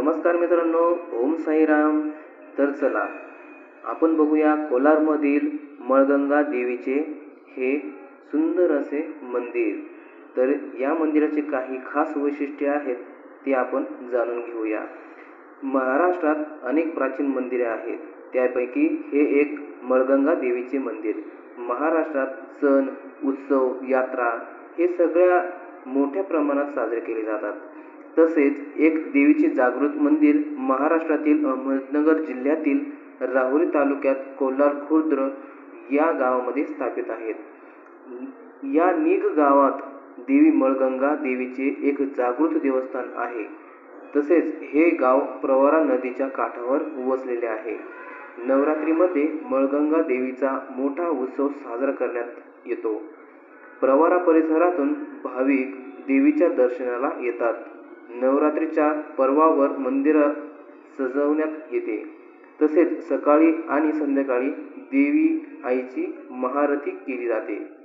नमस्कार मित्रांनो ओम साईराम. तर चला आपण बघूया कोलारमधील मळगंगा देवीचे हे सुंदर असे मंदिर. तर या मंदिराचे काही खास वैशिष्ट्ये आहेत ते आपण जाणून घेऊया. महाराष्ट्रात अनेक प्राचीन मंदिरे आहेत त्यापैकी हे एक मळगंगा देवीचे मंदिर. महाराष्ट्रात सण उत्सव यात्रा हे सगळ्या मोठ्या प्रमाणात साजरे केले जातात. तसेच एक देवीचे जागृत मंदिर महाराष्ट्रातील अहमदनगर जिल्ह्यातील राहुरी तालुक्यात कोल्हार खुर्द या गावामध्ये स्थापित आहेत या निग गावात देवी मळगंगा देवीचे एक जागृत देवस्थान आहे. तसेच हे गाव प्रवरा नदीच्या काठावर वसलेले आहे. नवरात्रीमध्ये मळगंगा देवीचा मोठा उत्सव साजरा करण्यात येतो. प्रवारा परिसरातून भाविक देवीच्या दर्शनाला येतात. नवरात्रीच्या पर्वावर मंदिर सजवण्यात येते. तसेच सकाळी आणि संध्याकाळी देवी आईची महारथी केली जाते.